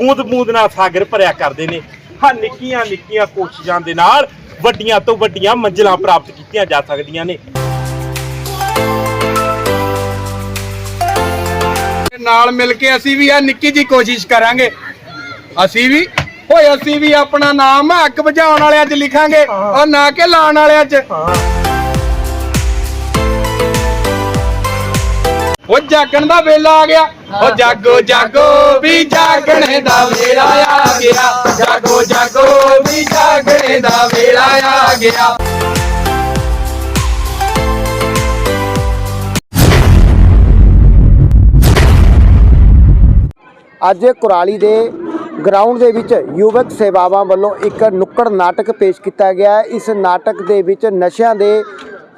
ਬੂੰਦ ਬੂੰਦ ਨਾਲ ਸਾਗਰ ਭਰਿਆ ਕਰਦੇ ਨੇ। ਹਾਂ ਨਿੱਕੀਆਂ ਨਿੱਕੀਆਂ ਕੋਸ਼ਿਸ਼ਾਂ ਦੇ ਨਾਲ ਵੱਡੀਆਂ ਤੋਂ ਵੱਡੀਆਂ ਮੰਜ਼ਿਲਾਂ ਪ੍ਰਾਪਤ ਕੀਤੀਆਂ ਜਾ ਸਕਦੀਆਂ ਨੇ। ਨਾਲ ਮਿਲ ਕੇ ਅਸੀਂ ਵੀ ਆ ਨਿੱਕੀ ਜੀ ਕੋਸ਼ਿਸ਼ ਕਰਾਂਗੇ। ਅਸੀਂ ਵੀ ਓਏ ਅਸੀਂ ਵੀ ਆਪਣਾ ਨਾਮ ਅੱਗ ਬੁਝਾਉਣ ਵਾਲਿਆਂ 'ਚ ਲਿਖਾਂਗੇ। ਔਰ ਨਾ ਕਿ ਲਾਉਣ ਵਾਲਿਆਂ 'ਚ। ਉਹ ਜਾਗਣ ਦਾ ਵੇਲਾ ਆ ਗਿਆ। ਉਹ ਜਾਗੋ ਜਾਗੋ ਵੀ ਜਾਗਣੇ ਗਿਆ ਅੱਜ ਕੁਰਾਲੀ ਦੇ ਗਰਾਊਂਡ ਦੇ ਵਿੱਚ ਯੁਵਕ ਸੇਵਾਵਾਂ ਵੱਲੋਂ ਇੱਕ ਨੁੱਕੜ ਨਾਟਕ ਪੇਸ਼ ਕੀਤਾ ਗਿਆ ਇਸ ਨਾਟਕ ਦੇ ਵਿੱਚ ਨਸ਼ਿਆਂ ਦੇ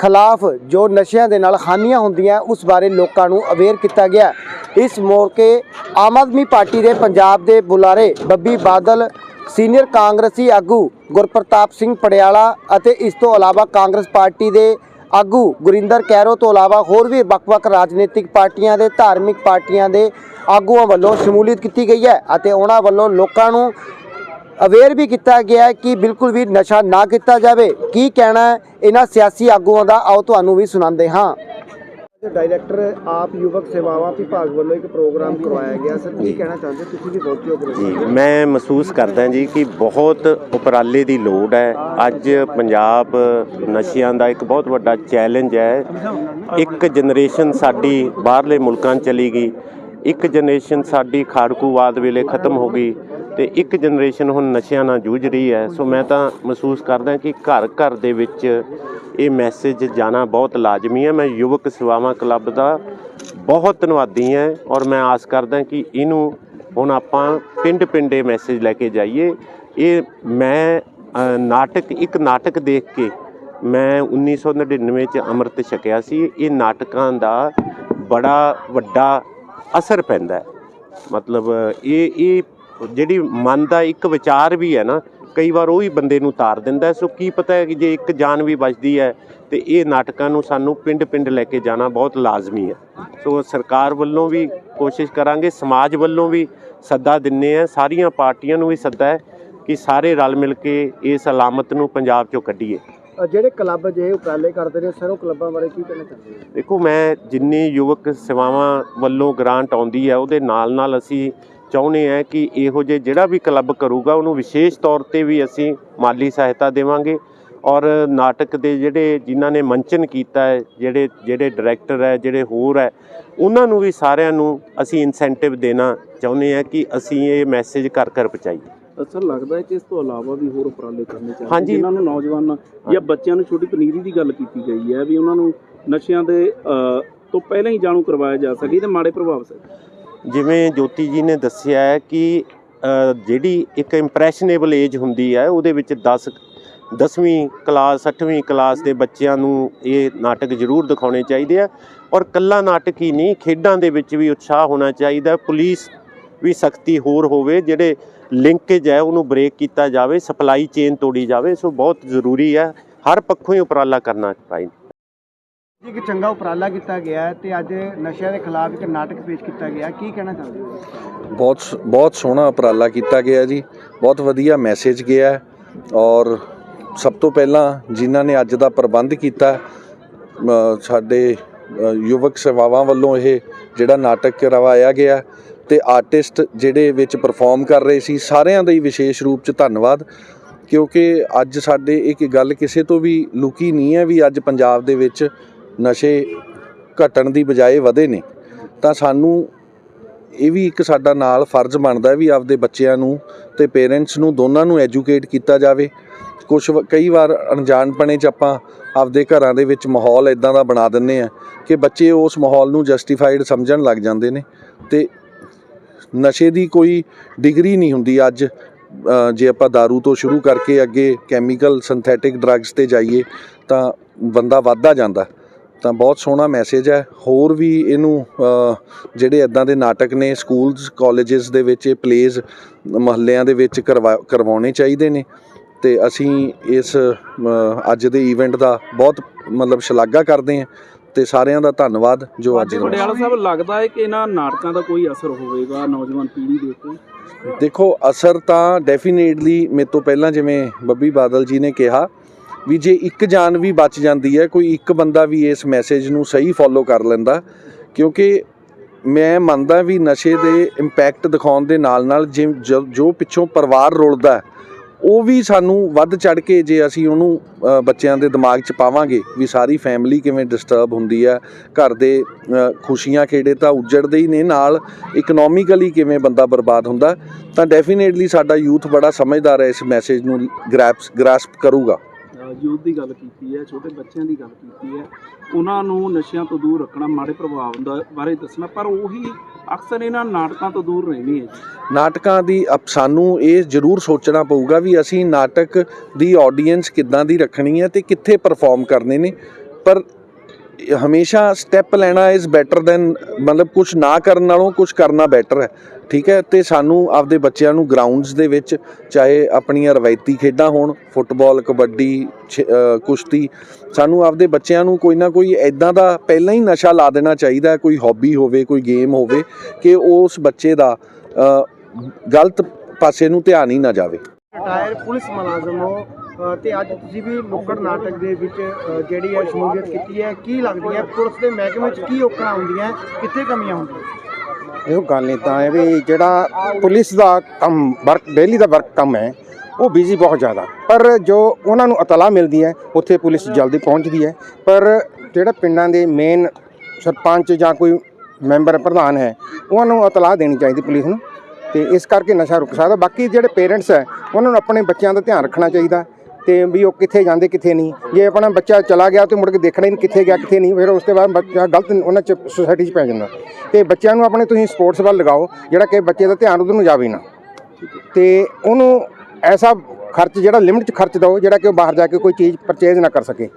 ਖਿਲਾਫ ਜੋ ਨਸ਼ਿਆਂ ਦੇ ਨਾਲ ਹਾਨੀਆਂ ਹੁੰਦੀਆਂ, ਉਸ ਬਾਰੇ ਲੋਕਾਂ ਨੂੰ ਅਵੇਅਰ ਕੀਤਾ ਗਿਆ। ਇਸ ਮੌਕੇ ਆਮ ਆਦਮੀ ਪਾਰਟੀ ਦੇ ਪੰਜਾਬ ਦੇ ਬੁਲਾਰੇ ਬੱਬੀ ਬਾਦਲ, ਸੀਨੀਅਰ ਕਾਂਗਰਸੀ ਆਗੂ ਗੁਰਪ੍ਰਤਾਪ ਸਿੰਘ ਪੜਿਆਲਾ ਅਤੇ ਇਸ ਤੋਂ ਇਲਾਵਾ ਕਾਂਗਰਸ ਪਾਰਟੀ ਦੇ ਆਗੂ ਗੁਰਿੰਦਰ ਕੈਰੋ ਤੋਂ ਇਲਾਵਾ ਹੋਰ ਵੀ ਵੱਖ-ਵੱਖ ਰਾਜਨੀਤਿਕ ਪਾਰਟੀਆਂ ਦੇ, ਧਾਰਮਿਕ ਪਾਰਟੀਆਂ ਦੇ ਆਗੂਆਂ ਵੱਲੋਂ ਸ਼ਮੂਲੀਅਤ ਕੀਤੀ ਗਈ ਹੈ ਅਤੇ ਉਹਨਾਂ ਵੱਲੋਂ ਲੋਕਾਂ ਨੂੰ ਅਵੇਅਰ ਵੀ ਕੀਤਾ ਗਿਆ ਹੈ ਕਿ ਬਿਲਕੁਲ ਵੀ ਨਸ਼ਾ ਨਾ ਕੀਤਾ ਜਾਵੇ। ਕੀ ਕਹਿਣਾ ਹੈ? ਇਹਨਾਂ ਸਿਆਸੀ ਆਗੂਆਂ ਦਾ ਆਓ ਤੁਹਾਨੂੰ ਵੀ ਸੁਣਾਉਂਦੇ ਹਾਂ। ਡਾਇਰੈਕਟਰ ਆਪ ਯੁਵਕ ਸੇਵਾਵਾਂ ਵਿਭਾਗ ਵੱਲੋਂ ਇੱਕ ਪ੍ਰੋਗਰਾਮ ਕਰਵਾਇਆ ਗਿਆ। ਸਰ ਕੀ ਕਹਿਣਾ ਚਾਹੁੰਦੇ ਤੁਸੀਂ ਵੀ ਪਹੁੰਚੇ ਹੋ। ਜੀ ਮੈਂ ਮਹਿਸੂਸ ਕਰਦਾ ਜੀ ਕਿ ਬਹੁਤ ਉਪਰਾਲੇ ਦੀ ਲੋੜ ਹੈ। ਅੱਜ ਪੰਜਾਬ ਨਸ਼ਿਆਂ ਦਾ ਇੱਕ ਬਹੁਤ ਵੱਡਾ ਚੈਲੰਜ ਹੈ। ਇੱਕ ਜਨਰੇਸ਼ਨ ਸਾਡੀ ਬਾਹਰਲੇ ਮੁਲਕਾਂ ਚਲੀ ਗਈ। ਇੱਕ ਜਨਰੇਸ਼ਨ ਸਾਡੀ ਖਾੜਕੂਵਾਦ ਵੇਲੇ ਖਤਮ ਹੋ ਗਈ। ਤੇ ਇੱਕ ਜਨਰੇਸ਼ਨ ਹੁਣ ਨਸ਼ਿਆਂ ਨਾਲ ਜੂਝ ਰਹੀ ਹੈ। ਸੋ ਮੈਂ ਤਾਂ ਮਹਿਸੂਸ ਕਰਦਾ ਕਿ ਘਰ ਘਰ ਦੇ ਵਿੱਚ ਇਹ ਮੈਸੇਜ ਜਾਣਾ ਬਹੁਤ ਲਾਜ਼ਮੀ ਹੈ। ਮੈਂ ਯੁਵਕ ਸੇਵਾਵਾਂ ਕਲੱਬ ਦਾ ਬਹੁਤ ਧੰਨਵਾਦੀ ਹਾਂ ਔਰ ਮੈਂ ਆਸ ਕਰਦਾ ਕਿ ਇਹਨੂੰ ਹੁਣ ਆਪਾਂ ਪਿੰਡ ਪਿੰਡੇ ਮੈਸੇਜ ਲੈ ਕੇ ਜਾਈਏ। ਇਹ ਮੈਂ ਨਾਟਕ, ਇੱਕ ਨਾਟਕ ਦੇਖ ਕੇ ਮੈਂ 1999 ਚ ਅੰਮ੍ਰਿਤ ਛਕਿਆ ਸੀ। ਇਹ ਨਾਟਕਾਂ ਦਾ ਬੜਾ ਵੱਡਾ ਅਸਰ ਪੈਂਦਾ ਹੈ। ਮਤਲਬ, ਇਹ ਇਹ ਜਿਹੜੀ ਮਨ ਦਾ ਇੱਕ ਵਿਚਾਰ ਵੀ ਹੈ ਨਾ ਕਈ ਵਾਰ ਉਹ ਹੀ ਬੰਦੇ ਨੂੰ ਤਾਰ ਦਿੰਦਾ। ਸੋ ਕੀ ਪਤਾ ਹੈ ਕਿ ਜੇ ਇੱਕ ਜਾਨ ਵੀ ਬਚਦੀ ਹੈ ਤੇ ਇਹ ਨਾਟਕਾਂ ਨੂੰ ਸਾਨੂੰ ਪਿੰਡ-ਪਿੰਡ ਲੈ ਕੇ ਜਾਣਾ ਬਹੁਤ ਲਾਜ਼ਮੀ ਹੈ। ਸੋ ਸਰਕਾਰ ਵੱਲੋਂ ਵੀ ਕੋਸ਼ਿਸ਼ ਕਰਾਂਗੇ ਸਮਾਜ ਵੱਲੋਂ ਵੀ ਸੱਦਾ ਦਿੰਨੇ ਆ ਸਾਰੀਆਂ ਪਾਰਟੀਆਂ ਨੂੰ ਵੀ ਸੱਦਾ ਹੈ ਕਿ ਸਾਰੇ ਰਲ ਮਿਲ ਕੇ ਇਸ ਅਲਾਮਤ ਨੂੰ ਪੰਜਾਬ ਚੋਂ ਕੱਢੀਏ। ਜਿਹੜੇ ਕਲੱਬ ਜੇ ਉਪਰਾਲੇ ਕਰਦੇ ਨੇ ਸਰ ਉਹ ਕਲੱਬਾਂ ਬਾਰੇ ਕੀ ਕਹਿਣਾ ਚਾਹੁੰਦੇ ਹੋ? ਦੇਖੋ ਮੈਂ ਜਿੰਨੀ ਯੁਵਕ ਸੇਵਾਵਾਂ ਵੱਲੋਂ ਗ੍ਰਾਂਟ ਆਉਂਦੀ ਹੈ ਉਹਦੇ ਨਾਲ ਨਾਲ ਅਸੀਂ ਚਾਹੁੰਦੇ ਹਾਂ ਕਿ ਇਹੋ ਜਿਹੇ ਜਿਹੜਾ ਵੀ ਕਲੱਬ ਕਰੂਗਾ ਉਹਨੂੰ ਵਿਸ਼ੇਸ਼ ਤੌਰ ਤੇ ਵੀ ਅਸੀਂ ਮਾਲੀ ਸਹਾਇਤਾ ਦੇਵਾਂਗੇ। ਔਰ ਨਾਟਕ ਦੇ ਜਿਹੜੇ ਜਿਨ੍ਹਾਂ ਨੇ ਮੰਚਨ ਕੀਤਾ ਹੈ ਜਿਹੜੇ ਜਿਹੜੇ ਡਾਇਰੈਕਟਰ ਹੈ ਜਿਹੜੇ ਹੋਰ ਹੈ ਉਹਨਾਂ ਨੂੰ ਵੀ ਸਾਰਿਆਂ ਨੂੰ ਅਸੀਂ ਇਨਸੈਂਟਿਵ ਦੇਣਾ ਚਾਹੁੰਦੇ ਹਾਂ ਕਿ ਅਸੀਂ ਇਹ ਮੈਸੇਜ ਘਰ ਘਰ ਪਹੁੰਚਾਈਏ। ਅਸਰ ਲੱਗਦਾ ਹੈ ਕਿ ਇਸ ਤੋਂ ਇਲਾਵਾ ਵੀ ਹੋਰ ਉਪਰਾਲੇ ਕਰਨੇ ਚਾਹੀਦੇ। ਜਿਨ੍ਹਾਂ ਨੂੰ ਨੌਜਵਾਨ ਜਾਂ ਬੱਚਿਆਂ ਨੂੰ ਛੋਟੀ ਪਨੀਰੀ ਦੀ ਗੱਲ ਕੀਤੀ ਗਈ ਹੈ ਵੀ ਉਹਨਾਂ ਨੂੰ ਨਸ਼ਿਆਂ ਦੇ ਤੋਂ ਪਹਿਲਾਂ ਹੀ ਜਾਣੂ ਕਰਵਾਇਆ ਜਾ ਸਕੇ ਤੇ ਮਾੜੇ ਪ੍ਰਭਾਵ ਸੇ ਜਿਵੇਂ ਜੋਤੀ ਜੀ ਨੇ ਦੱਸਿਆ ਹੈ ਕਿ ਜਿਹੜੀ ਇੱਕ ਇੰਪ੍ਰੈਸ਼ਨੇਬਲ ਏਜ ਹੁੰਦੀ ਹੈ, ਉਹਦੇ ਵਿੱਚ 10 10ਵੀਂ ਕਲਾਸ 8ਵੀਂ ਕਲਾਸ ਦੇ ਬੱਚਿਆਂ ਨੂੰ ਇਹ ਨਾਟਕ ਜ਼ਰੂਰ ਦਿਖਾਉਣੇ ਚਾਹੀਦੇ ਆ। ਔਰ ਕੱਲਾ ਨਾਟਕ ਹੀ ਨਹੀਂ, ਖੇਡਾਂ ਦੇ ਵਿੱਚ ਵੀ ਉਤਸ਼ਾਹ ਹੋਣਾ ਚਾਹੀਦਾ ਪੁਲਿਸ ਵੀ ਸਖਤੀ ਹੋਰ ਹੋਵੇ, ਜਿਹੜੇ ਲਿੰਕੇਜ ਹੈ, ਉਹਨੂੰ ਬ੍ਰੇਕ ਕੀਤਾ ਜਾਵੇ ਸਪਲਾਈ ਚੇਨ ਤੋੜੀ ਜਾਵੇ, ਸੋ ਬਹੁਤ ਜ਼ਰੂਰੀ ਹੈ। ਹਰ ਪੱਖੋਂ ਹੀ ਉਪਰਾਲਾ ਕਰਨਾ ਚਾਹੀਦਾ। ਇੱਕ ਚੰਗਾ ਉਪਰਾਲਾ ਕੀਤਾ ਗਿਆ ਹੈ ਤੇ ਅੱਜ ਨਸ਼ਿਆਂ ਦੇ ਖਿਲਾਫ ਇੱਕ ਨਾਟਕ ਪੇਸ਼ ਕੀਤਾ ਗਿਆ ਕੀ ਕਹਿਣਾ ਚਾਹੁੰਦੇ ਹੋ ਬਹੁਤ ਸ- ਬਹੁਤ ਸੋਹਣਾ ਉਪਰਾਲਾ ਕੀਤਾ ਗਿਆ ਜੀ। ਬਹੁਤ ਵਧੀਆ ਮੈਸੇਜ ਗਿਆ ਔਰ ਸਭ ਤੋਂ ਪਹਿਲਾਂ ਜਿਨ੍ਹਾਂ ਨੇ ਅੱਜ ਦਾ ਪ੍ਰਬੰਧ ਕੀਤਾ ਸਾਡੇ ਯੁਵਕ ਸੇਵਾਵਾਂ ਵੱਲੋਂ ਇਹ ਜਿਹੜਾ ਨਾਟਕ ਕਰਵਾਇਆ ਗਿਆ ਤੇ ਆਰਟਿਸਟ ਜਿਹੜੇ ਵਿੱਚ ਪਰਫਾਰਮ ਕਰ ਰਹੇ ਸੀ, ਸਾਰਿਆਂ ਦਾ ਹੀ ਵਿਸ਼ੇਸ਼ ਰੂਪ ਚ ਧੰਨਵਾਦ। ਕਿਉਂਕਿ ਅੱਜ ਸਾਡੇ ਇੱਕ ਗੱਲ ਕਿਸੇ ਤੋਂ ਵੀ ਲੁਕੀ ਨਹੀਂ ਹੈ ਵੀ ਅੱਜ ਪੰਜਾਬ ਦੇ ਵਿੱਚ ਨਸ਼ੇ ਘਟਣ ਦੀ ਬਜਾਏ ਵਧੇ ਨੇ, ਤਾਂ ਸਾਨੂੰ ਇਹ ਵੀ ਇੱਕ ਸਾਡਾ ਨਾਲ ਫਰਜ਼ ਬਣਦਾ ਵੀ ਆਪਦੇ ਬੱਚਿਆਂ ਨੂੰ ਤੇ ਪੇਰੈਂਟਸ ਨੂੰ ਦੋਨਾਂ ਨੂੰ ਐਜੂਕੇਟ ਕੀਤਾ ਜਾਵੇ। ਕੁਝ ਕਈ ਵਾਰ ਅਣਜਾਣਪਣੇ 'ਚ ਆਪਾਂ ਆਪਦੇ ਘਰਾਂ ਦੇ ਵਿੱਚ ਮਾਹੌਲ ਇਦਾਂ ਦਾ ਬਣਾ ਦਿੰਨੇ ਆ ਕਿ ਬੱਚੇ ਉਸ ਮਾਹੌਲ ਨੂੰ ਜਸਟੀਫਾਈਡ ਸਮਝਣ ਲੱਗ ਜਾਂਦੇ ਨੇ ਤੇ ਨਸ਼ੇ ਦੀ ਕੋਈ ਡਿਗਰੀ ਨਹੀਂ ਹੁੰਦੀ ਅੱਜ। ਜੇ ਆਪਾਂ दारू ਤੋਂ ਸ਼ੁਰੂ ਕਰਕੇ ਅੱਗੇ ਕੈਮੀਕਲ ਸਿੰਥੈਟਿਕ ਡਰੱਗਸ ਤੇ ਜਾਈਏ ਤਾਂ ਬੰਦਾ ਵੱਧਦਾ ਜਾਂਦਾ। ਤਾਂ ਬਹੁਤ ਸੋਹਣਾ ਮੈਸੇਜ ਹੈ। ਹੋਰ ਵੀ ਇਹਨੂੰ ਜਿਹੜੇ ਇਦਾਂ ਦੇ ਨਾਟਕ ਨੇ ਸਕੂਲਸ ਕਾਲਜਸ ਦੇ ਵਿੱਚ ਇਹ ਪਲੇਜ਼ ਮਹੱਲਿਆਂ ਦੇ ਵਿੱਚ ਕਰਵਾ ਕਰਵਾਉਣੇ ਚਾਹੀਦੇ ਨੇ। ਤੇ ਅਸੀਂ ਇਸ ਅੱਜ ਦੇ ਇਵੈਂਟ ਦਾ ਬਹੁਤ ਮਤਲਬ ਸ਼ਲਾਘਾ ਕਰਦੇ ਹਾਂ। ਤੇ ਸਾਰਿਆਂ ਦਾ ਧੰਨਵਾਦ ਜੋ ਅੱਜ ਪਟਿਆਲਾ ਸਾਹਿਬ ਲੱਗਦਾ ਹੈ ਕਿ ਇਹਨਾਂ ਨਾਟਕਾਂ ਦਾ ਕੋਈ ਅਸਰ ਹੋਵੇਗਾ ਨੌਜਵਾਨ ਪੀੜ੍ਹੀ ਦੇ ਉੱਤੇ? ਦੇਖੋ ਅਸਰ ਤਾਂ ਡੈਫੀਨੇਟਲੀ ਮੇਰੇ ਤੋਂ ਪਹਿਲਾਂ ਜਿਵੇਂ ਬੱਬੀ ਬਾਦਲ ਜੀ ਨੇ ਕਿਹਾ ਵੀ ਜੇ ਇੱਕ ਜਾਨ ਵੀ ਬਚ ਜਾਂਦੀ ਹੈ, ਕੋਈ ਇੱਕ ਬੰਦਾ ਵੀ ਇਸ ਮੈਸੇਜ ਨੂੰ ਸਹੀ ਫੋਲੋ ਕਰ ਲੈਂਦਾ, ਕਿਉਂਕਿ ਮੈਂ ਮੰਨਦਾ ਵੀ ਨਸ਼ੇ ਦੇ ਇੰਪੈਕਟ ਦਿਖਾਉਣ ਦੇ ਨਾਲ ਨਾਲ ਜਿ- ਜੋ ਜੋ ਪਿੱਛੋਂ ਪਰਿਵਾਰ ਰੁਲਦਾ, ਉਹ ਵੀ ਸਾਨੂੰ ਵੱਧ ਚੜ ਕੇ ਜੇ ਅਸੀਂ ਉਹਨੂੰ ਬੱਚਿਆਂ ਦੇ ਦਿਮਾਗ 'ਚ ਪਾਵਾਂਗੇ ਵੀ ਸਾਰੀ ਫੈਮਿਲੀ ਕਿਵੇਂ ਡਿਸਟਰਬ ਹੁੰਦੀ ਹੈ, ਘਰ ਦੇ ਖੁਸ਼ੀਆਂ ਖੇੜੇ ਤਾਂ ਉਜੜਦੇ ਹੀ ਨੇ, ਨਾਲ ਇਕਨੋਮਿਕਲੀ ਕਿਵੇਂ ਬੰਦਾ ਬਰਬਾਦ ਹੁੰਦਾ, ਤਾਂ ਡੈਫੀਨੇਟਲੀ ਸਾਡਾ ਯੂਥ ਬੜਾ ਸਮਝਦਾਰ ਹੈ ਇਸ ਮੈਸੇਜ ਨੂੰ ਗ੍ਰੈਪਸ ਗ੍ਰਾਸਪ ਕਰੂਗਾ। ਯੂਥ ਦੀ ਗੱਲ ਕੀਤੀ ਹੈ, ਛੋਟੇ ਬੱਚਿਆਂ ਦੀ ਗੱਲ ਕੀਤੀ ਹੈ, ਉਹਨਾਂ ਨੂੰ ਨਸ਼ਿਆਂ ਤੋਂ ਦੂਰ ਰੱਖਣਾ ਮਾੜੇ ਪ੍ਰਭਾਵ ਦਾ ਬਾਰੇ ਦੱਸਣਾ, ਪਰ ਉਹੀ ਅਕਸਰ ਇਹਨਾਂ ਨਾਟਕਾਂ ਤੋਂ ਦੂਰ ਰਹਿੰਦੇ ਹੈ ਨਾਟਕਾਂ ਦੀ ਸਾਨੂੰ ਇਹ ਜ਼ਰੂਰ ਸੋਚਣਾ ਪਊਗਾ ਵੀ ਅਸੀਂ ਨਾਟਕ ਦੀ ਆਡੀਅנס ਕਿੱਦਾਂ ਦੀ ਰੱਖਣੀ ਹੈ ਤੇ ਕਿੱਥੇ ਪਰਫਾਰਮ ਕਰਨੇ ਨੇ, ਪਰ ਹਮੇਸ਼ਾ ਸਟੈਪ ਲੈਣਾ ਇਜ਼ ਬੈਟਰ ਦੈਨ ਮਤਲਬ ਕੁਝ ਨਾ ਕਰਨ ਨਾਲੋਂ ਕੁਝ ਕਰਨਾ ਬੈਟਰ ਹੈ। ਠੀਕ ਹੈ? ਤੇ ਸਾਨੂੰ ਆਪਦੇ ਬੱਚਿਆਂ ਨੂੰ ਗਰਾਊਂਡਸ ਦੇ ਵਿੱਚ ਚਾਹੇ ਆਪਣੀਆਂ ਰਵਾਇਤੀ ਖੇਡਾਂ ਹੋਣ, ਫੁੱਟਬਾਲ, ਕਬੱਡੀ ਕੁਸ਼ਤੀ, ਸਾਨੂੰ ਆਪਦੇ ਬੱਚਿਆਂ ਨੂੰ ਕੋਈ ਨਾ ਕੋਈ ਐਦਾਂ ਦਾ ਪਹਿਲਾਂ ਹੀ ਨਸ਼ਾ ਲਾ ਦੇਣਾ ਚਾਹੀਦਾ ਕੋਈ ਹੌਬੀ ਹੋਵੇ, ਕੋਈ ਗੇਮ ਹੋਵੇ, ਕਿ ਉਸ ਬੱਚੇ ਦਾ ਗਲਤ ਪਾਸੇ ਨੂੰ ਧਿਆਨ ਹੀ ਨਾ ਜਾਵੇ। ਰਿਟਾਇਰ ਪੁਲਿਸ ਮੁਲਾਜ਼ਮ ਹੋ ਤੇ ਅੱਜ ਤੁਸੀਂ ਵੀ ਨੁੱਕੜ ਨਾਟਕ ਦੇ ਵਿੱਚ ਜਿਹੜੀ ਹੈ ਸ਼ਮੂਲੀਅਤ ਕੀਤੀ ਹੈ, ਕੀ ਲੱਗਦੀ ਹੈ? ਪੁਲਿਸ ਦੇ ਮਹਿਕਮੇ 'ਚ ਕੀ ਔਕੜਾਂ ਹੁੰਦੀਆਂ, ਕਿੱਥੇ ਕਮੀਆਂ ਹੁੰਦੀਆਂ? ਇਹ ਗੱਲ ਨਹੀਂ ਹੈ ਵੀ ਜਿਹੜਾ ਪੁਲਿਸ ਦਾ ਕੰਮ, ਵਰਕ, ਡੇਲੀ ਦਾ ਵਰਕ ਕੰਮ ਹੈ, ਉਹ ਬਿਜ਼ੀ ਬਹੁਤ ਜ਼ਿਆਦਾ। ਪਰ ਜੋ ਉਹਨਾਂ ਨੂੰ ਇਤਲਾ ਮਿਲਦੀ ਹੈ, ਉੱਥੇ ਪੁਲਿਸ ਜਲਦੀ ਪਹੁੰਚਦੀ ਹੈ। ਪਰ ਜਿਹੜਾ ਪਿੰਡਾਂ ਦੇ ਮੇਨ ਸਰਪੰਚ ਜਾਂ ਕੋਈ ਮੈਂਬਰ ਪ੍ਰਧਾਨ ਹੈ, ਉਹਨਾਂ ਨੂੰ ਇਤਲਾਹ ਦੇਣੀ ਚਾਹੀਦੀ ਪੁਲਿਸ ਨੂੰ। ਤੇ ਇਸ ਕਰਕੇ ਨਸ਼ਾ ਰੁਕ ਸਕਦਾ। ਬਾਕੀ ਜਿਹੜੇ ਪੇਰੈਂਟਸ ਹੈ, ਉਹਨਾਂ ਨੂੰ ਆਪਣੇ ਬੱਚਿਆਂ ਦਾ ਧਿਆਨ ਰੱਖਣਾ ਚਾਹੀਦਾ। ਤੇ ਵੀ ਉਹ ਕਿੱਥੇ ਜਾਂਦੇ ਕਿੱਥੇ ਨਹੀਂ। ਜੇ ਆਪਣਾ ਬੱਚਾ ਚਲਾ ਗਿਆ ਤੇ ਮੁੜ ਕੇ ਦੇਖਣਾ ਹੀ ਕਿੱਥੇ ਗਿਆ ਕਿੱਥੇ ਨਹੀਂ ਫਿਰ ਉਸ ਤੋਂ ਬਾਅਦ ਬੱਚਾ ਗਲਤ ਉਹਨਾਂ ਚ ਸੁਸਾਇਟੀ 'ਚ ਪੈ ਜਾਂਦਾ। ਤੇ ਬੱਚਿਆਂ ਨੂੰ ਆਪਣੇ ਤੁਸੀਂ ਸਪੋਰਟਸ ਵੱਲ ਲਗਾਓ ਜਿਹੜਾ ਕਿ ਬੱਚੇ ਦਾ ਧਿਆਨ ਉਧਰ ਨੂੰ ਜਾਵੇ ਨਾ। ਤੇ ਉਹਨੂੰ ਐਸਾ ਖਰਚ ਜਿਹੜਾ ਲਿਮਿਟ 'ਚ ਖਰਚ ਦਿਓ ਜਿਹੜਾ ਕਿ ਉਹ ਬਾਹਰ ਜਾ ਕੇ ਕੋਈ ਚੀਜ਼ ਪਰਚੇਜ਼ ਨਾ ਕਰ ਸਕੇ।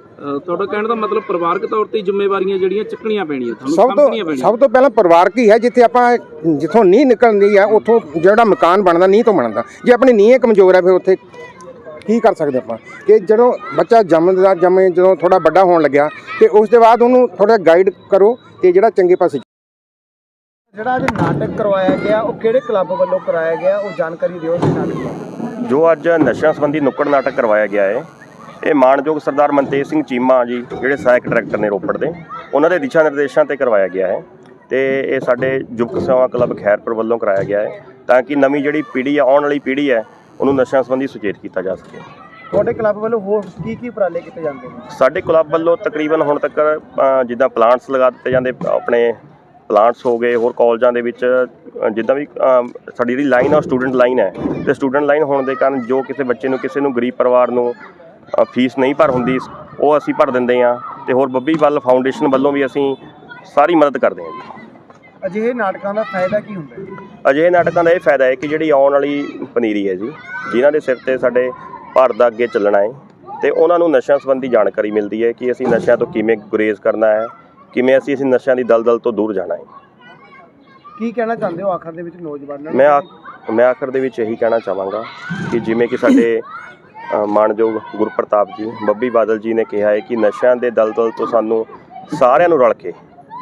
ਤੁਹਾਡਾ ਕਹਿਣ ਦਾ ਮਤਲਬ ਪਰਿਵਾਰਕ ਤੌਰ ਤੇ ਜ਼ਿੰਮੇਵਾਰੀਆਂ ਜਿਹੜੀਆਂ ਚੱਕਣੀਆਂ ਪੈਣੀਆਂ ਤੁਹਾਨੂੰ ਸਭ ਤੋਂ ਸਭ ਤੋਂ ਪਹਿਲਾਂ ਪਰਿਵਾਰਕ ਹੀ ਹੈ ਜਿੱਥੇ ਆਪਾਂ ਜਿੱਥੋਂ ਨੀਂਹ ਨਿਕਲਦੀ ਹੈ ਉੱਥੋਂ ਜਿਹੜਾ ਮਕਾਨ ਬਣਦਾ ਨੀਂਹ ਤੋਂ ਬਣਦਾ। ਜੇ ਆਪਣੀ ਨੀਂਹ ਕਮਜ਼ੋਰ ਹੈ ਫਿਰ ਉੱਥੇ ਕੀ ਕਰ ਸਕਦੇ ਆਪਾਂ? ਕਿ ਜਦੋਂ ਬੱਚਾ ਜੰਮਦਾ ਜੰਮੇ ਜਦੋਂ ਥੋੜਾ ਵੱਡਾ ਹੋਣ ਲੱਗਿਆ ਤੇ ਉਸ ਦੇ ਬਾਅਦ ਉਹਨੂੰ ਥੋੜਾ ਗਾਈਡ ਕਰੋ ਤੇ ਜਿਹੜਾ ਚੰਗੇ ਪਾਸੇ ਜਿਹੜਾ ਅੱਜ ਨਾਟਕ ਕਰਵਾਇਆ ਗਿਆ ਉਹ ਕਿਹੜੇ ਕਲੱਬ ਵੱਲੋਂ ਕਰਾਇਆ ਗਿਆ? ਉਹ ਜਾਣਕਾਰੀ ਦਿਓ ਜੀ ਨਾਟਕ ਜੋ ਅੱਜ ਨਸ਼ਿਆਂ ਸੰਬੰਧੀ ਨੁੱਕੜ ਨਾਟਕ ਕਰਵਾਇਆ ਗਿਆ ਹੈ ਇਹ ਮਾਣਯੋਗ ਸਰਦਾਰ ਮਨਤੇਜ ਸਿੰਘ ਚੀਮਾ ਜੀ ਜਿਹੜੇ ਸਹਾਇਕ ਡਾਇਰੈਕਟਰ ਨੇ ਰੋਪੜ ਦੇ ਉਹਨਾਂ ਦੇ ਦਿਸ਼ਾ ਨਿਰਦੇਸ਼ਾਂ ਤੇ ਕਰਵਾਇਆ ਗਿਆ ਹੈ ਤੇ ਇਹ ਸਾਡੇ ਯੁਵਕ ਸੇਵਾ ਕਲੱਬ ਖੈਰਪੁਰ ਵੱਲੋਂ ਕਰਾਇਆ ਗਿਆ ਹੈ ਤਾਂ ਕਿ ਨਵੀਂ ਜਿਹੜੀ ਪੀੜ੍ਹੀ ਆਉਣ ਵਾਲੀ ਪੀੜ੍ਹੀ ਹੈ ਉਹਨੂੰ ਨਸ਼ਿਆਂ ਸੰਬੰਧੀ ਸੁਚੇਤ ਕੀਤਾ ਜਾ ਸਕੇ। ਤੁਹਾਡੇ ਕਲੱਬ ਵੱਲੋਂ ਹੋਰ ਕੀ ਕੀ ਉਪਰਾਲੇ ਕੀਤੇ ਜਾਂਦੇ ਨੇ? ਸਾਡੇ ਕਲੱਬ ਵੱਲੋਂ ਤਕਰੀਬਨ ਹੁਣ ਤੱਕ ਅ, ਜਿੱਦਾਂ ਪਲਾਂਟਸ ਲਗਾ ਦਿੱਤੇ ਜਾਂਦੇ ਆਪਣੇ ਪਲਾਂਟਸ ਹੋ ਗਏ ਹੋਰ ਕਾਲਜਾਂ ਦੇ ਵਿੱਚ ਅ, ਜਿੱਦਾਂ ਵੀ ਅ, ਸਾਡੀ ਜਿਹੜੀ ਲਾਈਨ ਆ ਸਟੂਡੈਂਟ ਲਾਈਨ ਹੈ। ਤੇ ਸਟੂਡੈਂਟ ਲਾਈਨ ਹੋਣ ਦੇ ਕਾਰਨ ਜੋ ਕਿਸੇ ਬੱਚੇ ਨੂੰ ਕਿਸੇ ਨੂੰ ਗਰੀਬ ਪਰਿਵਾਰ ਨੂੰ ਅ, ਫੀਸ ਨਹੀਂ ਭਰ ਹੁੰਦੀ ਉਹ ਅਸੀਂ ਭਰ ਦਿੰਦੇ ਹਾਂ। ਤੇ ਹੋਰ ਬੱਬੀ ਵੱਲ ਫਾਊਂਡੇਸ਼ਨ ਵੱਲੋਂ ਵੀ ਅਸੀਂ ਸਾਰੀ ਮਦਦ ਕਰਦੇ ਹਾਂ ਜੀ। ਅਜਿਹੇ ਨਾਟਕਾਂ ਦਾ ਫਾਇਦਾ ਕੀ ਹੁੰਦਾ ਹੈ? ਅਜਿਹੇ ਨਾਟਕਾਂ ਦਾ ਇਹ ਫਾਇਦਾ ਹੈ ਕਿ ਜਿਹੜੀ ਆਉਣ ਵਾਲੀ ਪਨੀਰੀ ਹੈ ਜੀ ਜਿਨ੍ਹਾਂ ਦੇ ਸਿਰ ਤੇ ਸਾਡੇ ਭਾਰਤ ਦਾ ਅੱਗੇ ਚੱਲਣਾ ਹੈ ਤੇ ਉਹਨਾਂ ਨੂੰ ਨਸ਼ਿਆਂ ਸੰਬੰਧੀ ਜਾਣਕਾਰੀ ਮਿਲਦੀ ਹੈ ਕਿ ਅਸੀਂ ਨਸ਼ਿਆਂ ਤੋਂ ਕਿਵੇਂ ਗੁਰੇਜ਼ ਕਰਨਾ ਹੈ ਕਿਵੇਂ ਅਸੀਂ ਇਸ ਨਸ਼ਿਆਂ ਦੀ ਦਲਦਲ ਤੋਂ ਦੂਰ ਜਾਣਾ ਹੈ। ਕੀ ਕਹਿਣਾ ਚਾਹੁੰਦੇ ਹੋ ਆਖਰ ਦੇ ਵਿੱਚ ਨੌਜਵਾਨਾਂ ਨੂੰ? ਮੈਂ ਆਖ- ਮੈਂ ਆਖਰ ਦੇ ਵਿੱਚ ਇਹੀ ਕਹਿਣਾ ਚਾਹਾਂਗਾ ਕਿ ਜਿਵੇਂ ਕਿ ਸਾਡੇ ਅ, ਮਾਣਯੋਗ ਗੁਰਪ੍ਰਤਾਪ ਜੀ ਬੱਬੀ ਬਾਦਲ ਜੀ ਨੇ ਕਿਹਾ ਹੈ ਕਿ ਨਸ਼ਿਆਂ ਦੇ ਦਲਦਲ ਤੋਂ ਸਾਨੂੰ ਸਾਰਿਆਂ ਨੂੰ ਰਲ ਕੇ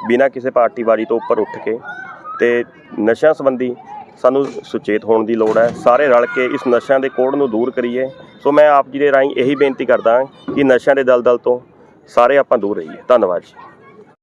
ਬਿਨਾਂ ਕਿਸੇ ਪਾਰਟੀਬਾਜ਼ੀ ਤੋਂ ਉੱਪਰ ਉੱਠ ਕੇ ਤੇ ਨਸ਼ਿਆਂ ਸੰਬੰਧੀ ਸਾਨੂੰ ਸੁਚੇਤ ਹੋਣ ਦੀ ਲੋੜ ਹੈ। ਸਾਰੇ ਰਲ ਕੇ ਇਸ ਨਸ਼ਿਆਂ ਦੇ ਕੋੜ ਨੂੰ ਦੂਰ ਕਰੀਏ। ਸੋ ਮੈਂ ਆਪ ਜੀ ਦੇ ਰਾਹੀਂ ਇਹੀ ਬੇਨਤੀ ਕਰਦਾ ਹਾਂ ਕਿ ਨਸ਼ਿਆਂ ਦੇ ਦਲਦਲ ਤੋਂ ਸਾਰੇ ਆਪਾਂ ਦੂਰ ਰਹੀਏ। ਧੰਨਵਾਦ ਜੀ।